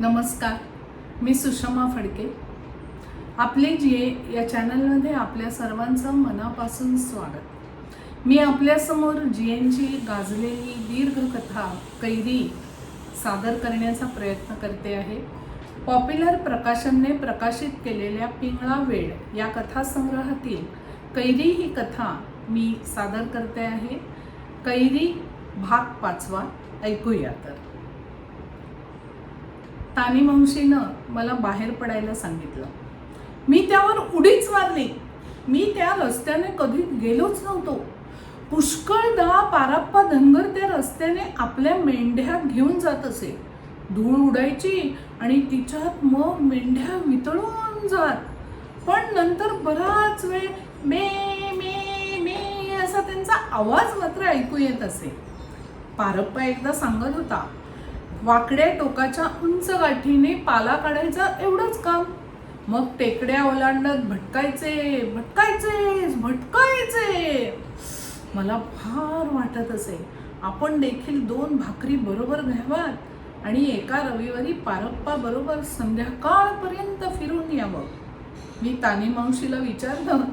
नमस्कार मी सुषमा फडके. आपले जे या चॅनलमध्ये आपल्या सर्वांचं मनापासून स्वागत. मी आपल्यासमोर जिएनची गाजलेली दीर्घ कथा कैरी सादर करण्याचा प्रयत्न करते आहे. पॉप्युलर प्रकाशनने प्रकाशित केलेल्या पिंगळा वेळ या कथासंग्रहातील कैरी ही कथा मी सादर करते आहे. कैरी भाग पाचवा ऐकूया तर. तानिमंशीनं मला बाहेर पडायला सांगितलं. मी त्यावर उडीच मारली. मी त्या रस्त्याने कधी गेलोच नव्हतो. पुष्कळदा पाराप्पा धनगर त्या रस्त्याने आपल्या मेंढ्या घेऊन जात असे. धूळ उडायची आणि तिच्यात मग मेंढ्या वितळून जात. पण नंतर बराच वेळ मे मे मे असा त्यांचा आवाज मात्र ऐकू येत असे. पारप्पा एकदा सांगत होता वाकड्या टोकाच्या उंच गाठीने पाला काढायचं एवढंच काम. मग टेकड्या ओलांडत भटकायचे भटकायचे भटकायचे. मला फार वाटत असे. आपण देखील दोन भाकरी बरोबर घ्याव्यात आणि एका रविवारी पारप्पा बरोबर संध्याकाळपर्यंत फिरून यावं. मी तानी मावशीला विचारलं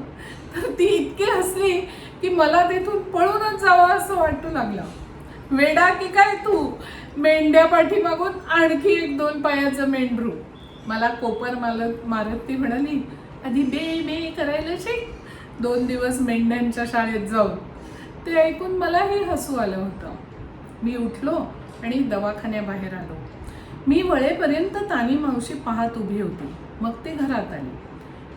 तर ती इतकी हसली की मला तिथून पळूनच जावं असं वाटू लागलं. वेडा की काय तू? मेंढ्या पाठीमागून आणखी एक दोन पायाचं मेंढरू. मला कोपर मालत मारत ती म्हणाली आधी बे बे करायला शिक. दोन दिवस मेंढ्यांच्या शाळेत जाऊन. ते ऐकून मलाही हसू आलं होतं. मी उठलो आणि दवाखान्याबाहेर आलो. मी वळेपर्यंत तानी मावशी पाहत उभी होती. मग ती घरात आली.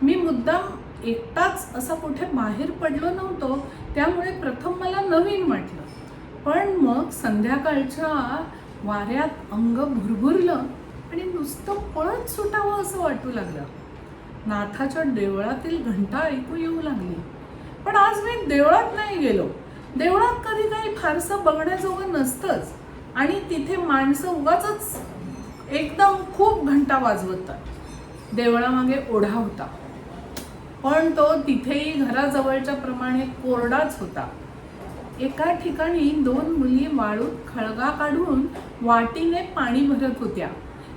मी मुद्दाम एकटाच असा कुठे बाहेर पडलो नव्हतो त्यामुळे प्रथम मला नवीन वाटलं. पण मग संध्याकाळच्या वाऱ्यात अंग भुरभुरलं आणि नुसतं पळत सुटावं असं वाटू लागलं. नाथाच्या देवळातील घंटा ऐकू येऊ लागली. पण आज मी देवळात नाही गेलो. देवळात कधी काही फारसं बघण्याजोगं नसतंच. आणि तिथे माणसं उगाच एकदम खूप घंटा वाजवतात. देवळामागे ओढा होता. पण तो तिथेही घराजवळच्या प्रमाणे कोरडाच होता. एका ठिकाणी दोन मुली वाळूत खळगा काढून वाटीने पाणी भरत होत्या.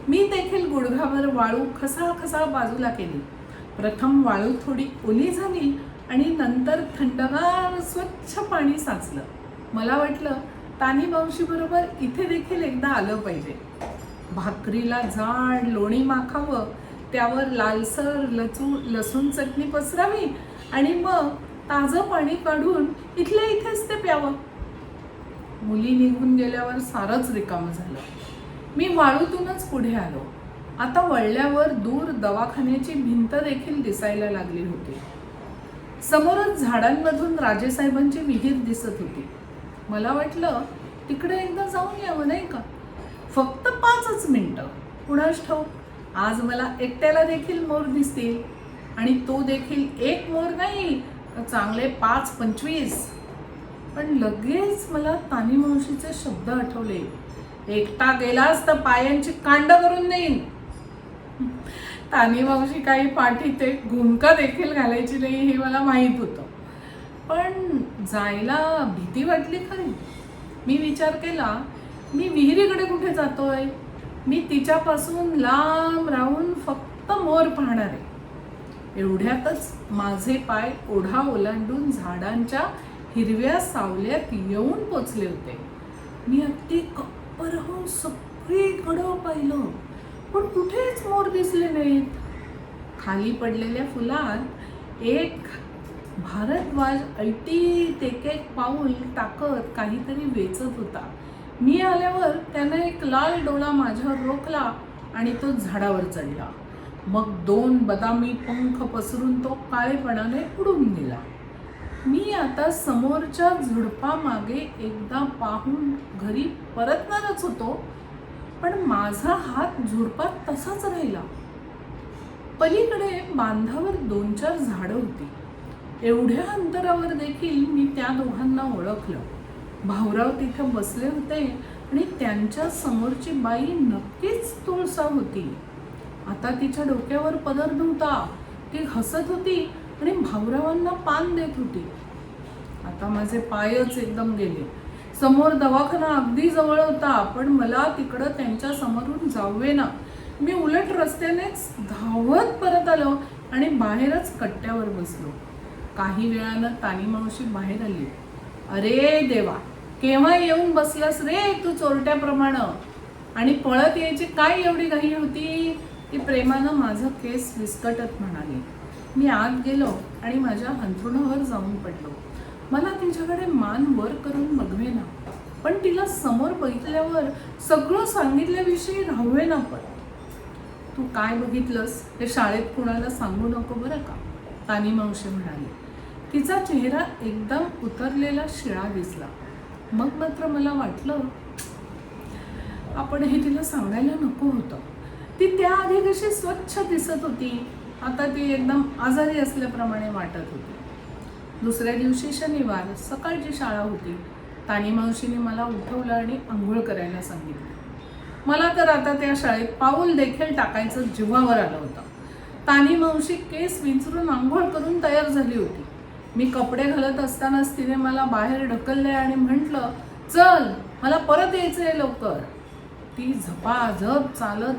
मी देखील गुडघावर वाळू खसा खसा बाजूला केली. प्रथम वाळू थोडी ओली झाली आणि नंतर थंडगार स्वच्छ पाणी साचलं. मला वाटलं तानी मावशी बरोबर इथे देखील एकदा आलं पाहिजे. भाकरीला जाड लोणी माखावं त्यावर लालसर लचू लसूण चटणी पसरावी आणि मग ताजं पाणी काढून इथल्या इथेच ते प्यावं. मुली निघून गेल्यावर सारंच रिकामं झालं. मी वाळूतूनच पुढे आलो. आता वळल्यावर दूर दवाखान्याची भिंत देखील दिसायला लागली होती. समोरच झाडांमधून राजेसाहेबांची विहीर दिसत होती. मला वाटलं तिकडे एकदा जाऊन यावं नाही का? फक्त पाचच मिनिटं. कुणाच ठाऊक? आज मला एकट्याला देखील मोर दिसतील आणि तो देखील एक मोर नाही चांगले पाच पंचवीस. पण लगेच मला तानी मावशीचे शब्द आठवले. एकटा गेलास तर पायांची कांड करून देईन. तानी मावशी काही पाठी ते घुमका देखील घालायची नाही हे मला माहीत होतं. पण जायला भीती वाटली खरी. मी विचार केला मी विहिरीकडे कुठे जातोय? मी तिच्यापासून लांब राहून फक्त मोर पाहणार. आहे एवढ्यातच माझे पाय ओढा ओलांडून झाडांच्या हिरव्या सावल्यात येऊन पोचले होते. मी अगदी कप्प राहून सगळीकडं पाहिलं पण कुठेच मोर दिसले नाहीत. खाली पडलेल्या फुलात एक भारद्वाज ऐटीत एक एक पाऊल टाकत काहीतरी वेचत होता. मी आल्यावर त्यानं एक लाल डोळा माझ्यावर रोखला आणि तो झाडावर चढला. मग दोन बदामी पंख पसरून तो काळेपणाने उडून गेला. मी आता समोरच्या झुडपामागे एकदा पाहून घरी परतणारच होतो पण माझा हात झुडपात तसाच राहिला. पलीकडे बांधावर दोन चार झाडं होती. एवढ्या अंतरावर देखील मी त्या दोघांना ओळखलं. भाऊराव तिथे बसले होते आणि त्यांच्या समोरची बाई नक्कीच तुळसा होती. आता तिच्या डोक्यावर पदर नव्हता. ती हसत होती आणि भाऊरावांना पान देत होती. आता माझे पायच एकदम गेले. समोर दवाखाना अगदी जवळ होता पण मला तिकडं त्यांच्या समोरून जावे ना मी उलट रस्त्यानेच धावत परत आलो आणि बाहेरच कट्ट्यावर बसलो. काही वेळानं तानी मावशी बाहेर आली. अरे देवा केव्हा येऊन बसलास रे तू चोरट्याप्रमाणे? आणि पळत यायची काय एवढी घाई होती? ती प्रेमानं माझं केस विस्कटत म्हणाली. मी आत गेलो आणि माझ्या अंथरुणावर जाऊन पडलो. मला तिच्याकडे मान वर करून बघवेना पण तिला समोर बघितल्यावर सगळं सांगितल्याविषयी राहवेना पण. तू काय बघितलंस हे शाळेत कुणाला सांगू नको बरं का? तानी मावशी म्हणाली. तिचा चेहरा एकदम उतरलेला शिळा दिसला. मग मात्र मला वाटलं आपण हे तिला सांगायला नको होतं. ती त्याआधी कशी स्वच्छ दिसत होती आता ती एकदम आजारी असल्याप्रमाणे वाटत होती. दुसऱ्या दिवशी शनिवार सकाळची शाळा होती. तानी मावशीने मला उठवलं आणि आंघोळ करायला सांगितलं. मला तर आता त्या शाळेत पाऊल देखील टाकायचं जीवावर आलं होतं. तानी मावशी केस विंचरून आंघोळ करून तयार झाली होती. मी कपडे घालत असतानाच तिने मला बाहेर ढकलले आणि म्हटलं चल मला परत यायचं आहे लवकर. ती झपाझप चालत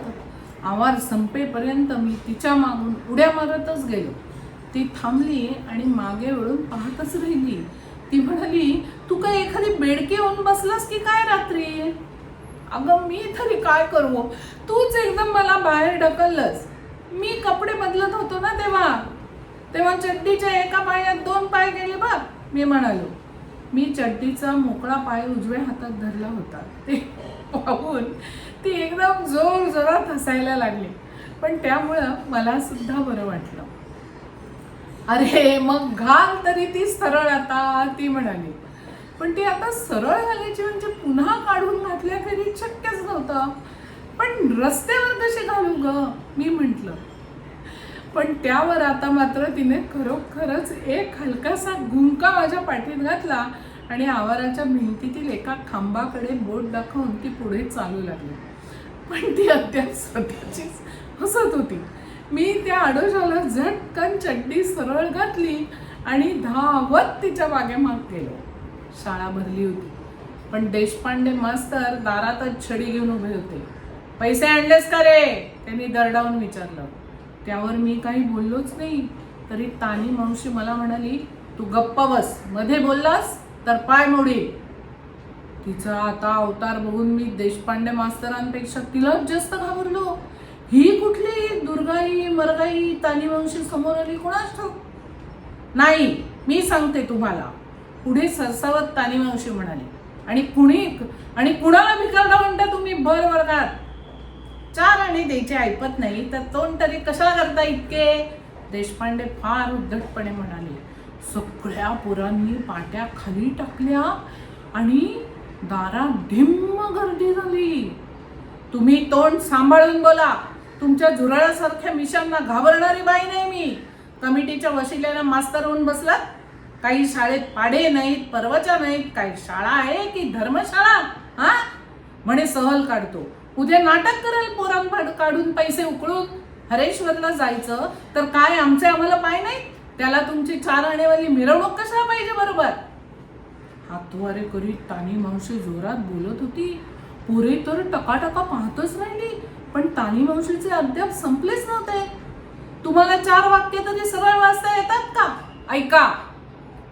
आवाज संपेपर्यंत मी तिच्या मागून उड्या मारतच गेलो. ती थांबली आणि मागे वळून पाहतच राहिली. ती म्हणाली तू काय एखादी बेडकी होऊन बसलास की काय रात्री? अगं मी तरी काय करू? तूच एकदम मला बाहेर ढकललंस. मी कपडे बदलत होतो ना तेव्हा. तेव्हा चड्डीच्या एका पायात दोन पाय गेले बघ मी म्हणालो. मी चड्डीचा मोकळा पाय उजव्या हातात धरला होता. ते पाहून ती एकदम जोर जोरात हसायला लागली. पण त्यामुळं मला सुद्धा बरं वाटलं. अरे मग घाल तरी ती सरळ आता ती म्हणाली. पण ती आता सरळ घालायची म्हणजे पुन्हा काढून घातल्या तरी शक्यच नव्हतं. पण रस्त्यावर कशी घालू ग? मी म्हंटल. पण त्यावर आता मात्र तिने खरोखरच एक हलकासा घुमका माझ्या पाठीत घातला आणि आवाराच्या भिंतीतील एका खांबाकडे बोट दाखवून ती पुढे चालू लागली. पण ती अद्याप स्वतःचीच हसत होती. मी त्या आडोशाला झटकन चड्डी सरळ घातली आणि धावत तिच्या मागेमाग गेलो शाळा भरली होती. पण देशपांडे मास्तर दारातच छडी घेऊन उभे होते. पैसे आणलेस का रे? त्यांनी दरडावून विचारलं. त्यावर मी काही बोललोच नाही. तरी तानी मावशी मला म्हणाली तू गप्प बस. मध्ये बोललास तर पाय मोडी तिचा आता अवतार बघून मी देशपांडे मास्तरांपेक्षा तिलाच जास्त घाबरलो. ही कुठली दुर्गाई मरगाई तानी समोर आली कोणाच? ठाऊ नाही मी सांगते तुम्हाला. पुढे सरसावत तानी म्हणाली. आणि कुणी आणि कुणाला भिकारला म्हणता तुम्ही? भर वर्गात. चार आणि द्यायचे ऐकत नाही तर तोंड तरी कशाला करता इतके? देशपांडे फार उद्धटपणे म्हणाले. सगळ्या पोरांनी पाट्या खाली टाकल्या आणि दारात ढिम्म गर्दी झाली. तुम्ही तोंड सांभाळून बोला. तुमच्या झुरळासारख्या मिशांना घाबरणारी बाई नाही मी. कमिटीच्या वशिल्यानं मास्तर होऊन बसलात. काही शाळेत पाडे नाहीत परवच्या नाहीत काही शाळा आहे की धर्मशाळा? हा? म्हणे सहल काढतो. उद्या नाटक करेल पोरां काढून पैसे उकळून. हरेश्वरला जायचं तर काय आमचे आम्हाला पाय नाही त्याला तुमची चार आणेवाली मिरवणूक कशा पाहिजे बरोबर? हातवारे करीत तानी मावशी जोरात बोलत होती. पुरे तर टकाटका पाहतच राहिली पण तानी मावशीचे अद्याप संपलेच नव्हते. तुम्हाला चार वाक्य तरी सरळ वाचता येतात का? ऐका.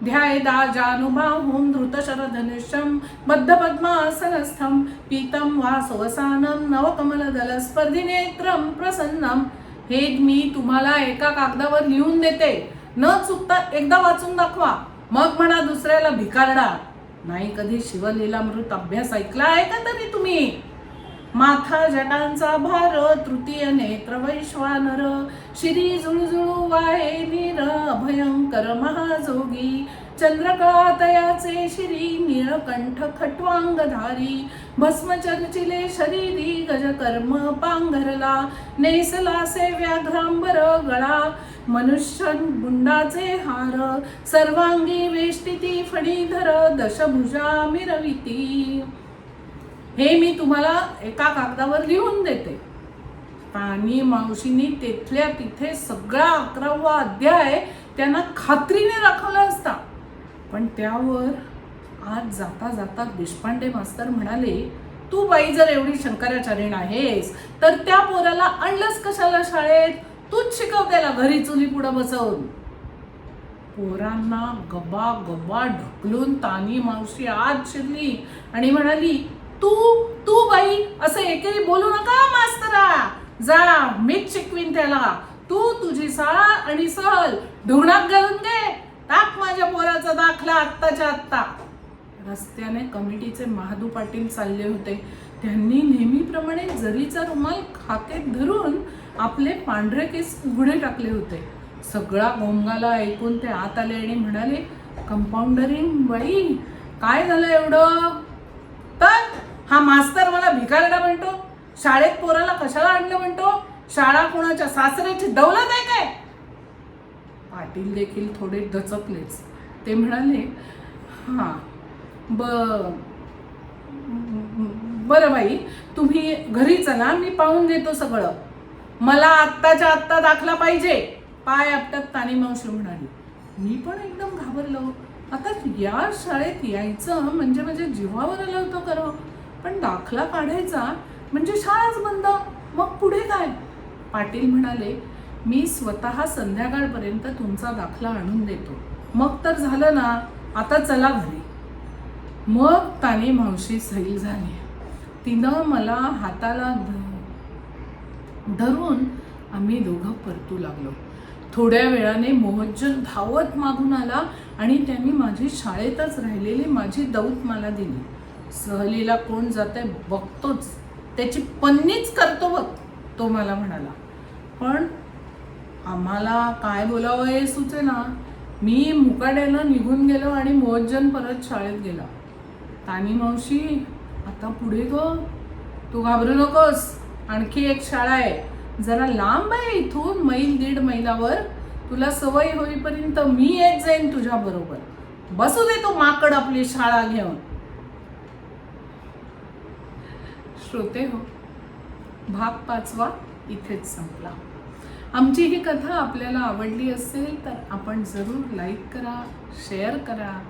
ध्याय दा जानुभव होम ध्यायदा जानुबाहुं धृतशरधनुष्यं बद्धपद्मासनस्थं पीतं वासवसानं नवकमलदलस्पर्धिनेत्रं प्रसन्नम हे मी तुम्हाला एका कागदावर लिहून देते. न चुकता एकदा वाचून दाखवा. मग म्हणा दुसऱ्याला भिकारडा. नाही कधी शिवलीलामृत अभ्यास ऐकला आहे का तरी तुम्ही? माथा जटांचा भार तृतीय नेत्र वैश्वानर श्री जुळजुळू वाहे नीर भयंकर महाजोगी चंद्रकळा तयाचे शिरी नीळकंठ खट्वांगधारी भस्मचर्चिले शरीरी गजकर्म पांघरला नेसलासे व्याघ्रांबर गळा मनुष्य बुंडाचे हार सर्वांगी वेष्टिती फणीधर दशभुजा मिरविती. हे मी तुम्हाला एका कागदावर लिहून देते. आणि मावशीनी तेथल्या तिथे सगळा अकरावा अध्याय त्यांना खात्रीने दाखवला असता. पण त्यावर आज जाता जाता देशपांडे मास्तर म्हणाले तू बाई जर एवढी शंकराचार्यण आहेस तर त्या पोराला आणलंच कशाला शाळेत? तूच शिकव त्याला घरी चुली पुढं बसवून. पोरांना गबा गबा ढकलून तानी मावशी आत शिरली आणि म्हणाली तू तू बाई असं एकही बोलू नका मास्तरा. जा मीच शिकवीन त्याला. तू तुझी साळा आणि सहल ढोणात घालून दे टाक माझ्या पोराचा दाखला आत्ताच्या आत्ता. रस्त्याने कमिटीचे महादू पाटील चालले होते. त्यांनी नेहमीप्रमाणे जरीचा रुमाल खाकेत धरून आपले पांढरे केस उघडे टाकले होते. सगळा गोंगाला ऐकून ते आत आले आणि म्हणाले कंपाऊंडरिंग बाई काय झालं एवढं? तर हा मास्तर मला भिकारडा म्हणतो शाळेत पोराला कशाला आणलं म्हणतो? शाळा कोणाच्या सासऱ्याची दौलत आहे काय? पाटील देखील थोडे दचकलेच. ते म्हणाले हां ब बरं बाई तुम्ही घरी चला मी पाहून देतो सगळं. मला आत्ताच्या आत्ता दाखला पाहिजे. पाय आपटत तानी मावशी म्हणाली मी पण एकदम घाबरलो. आता या शाळेत यायचं म्हणजे माझ्या जीवावर आलं होतं खरं. पण दाखला काढायचा म्हणजे शाळाच बंद. मग पुढे काय? पाटील म्हणाले मी स्वतः संध्याकाळपर्यंत तुमचा दाखला आणून देतो. मग तर झालं ना आता चला घरी. मग ताने मावशी सैल झाली. तिनं मला हाताला ध- धरून आम्ही दोघं परतू लागलो. थोड्या वेळाने मोहज्जन धावत मागून आला आणि त्यांनी माझी शाळेतच राहिलेली माझी दौत मला दिली. सहलीला कोण जाते बघतोच. त्याची पन्नीच करतो बघ तो मला म्हणाला. पण आम्हाला काय बोलावं हे सुचेना. मी मुकाड्यानं निघून गेलो आणि मोहज्जन परत शाळेत गेला. तानी मावशी आता पुढे ग तू घाबरू नकोस. आणखी एक शाळा आहे. जरा लांब आहे इथून मैल दीड मैलावर. तुला सवय होईपर्यंत मी येत जाईन तुझ्या बरोबर. बसू दे तू माकड आपली शाळा घेऊन. श्रोते हो भाग पाचवा इथेच संपला. आमची ही कथा आपल्याला आवडली असेल तर आपण जरूर लाईक करा शेअर करा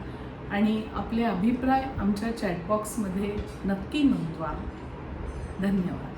आणि आपले अभिप्राय आमच्या चॅटबॉक्समध्ये नक्की नोंदवा. धन्यवाद.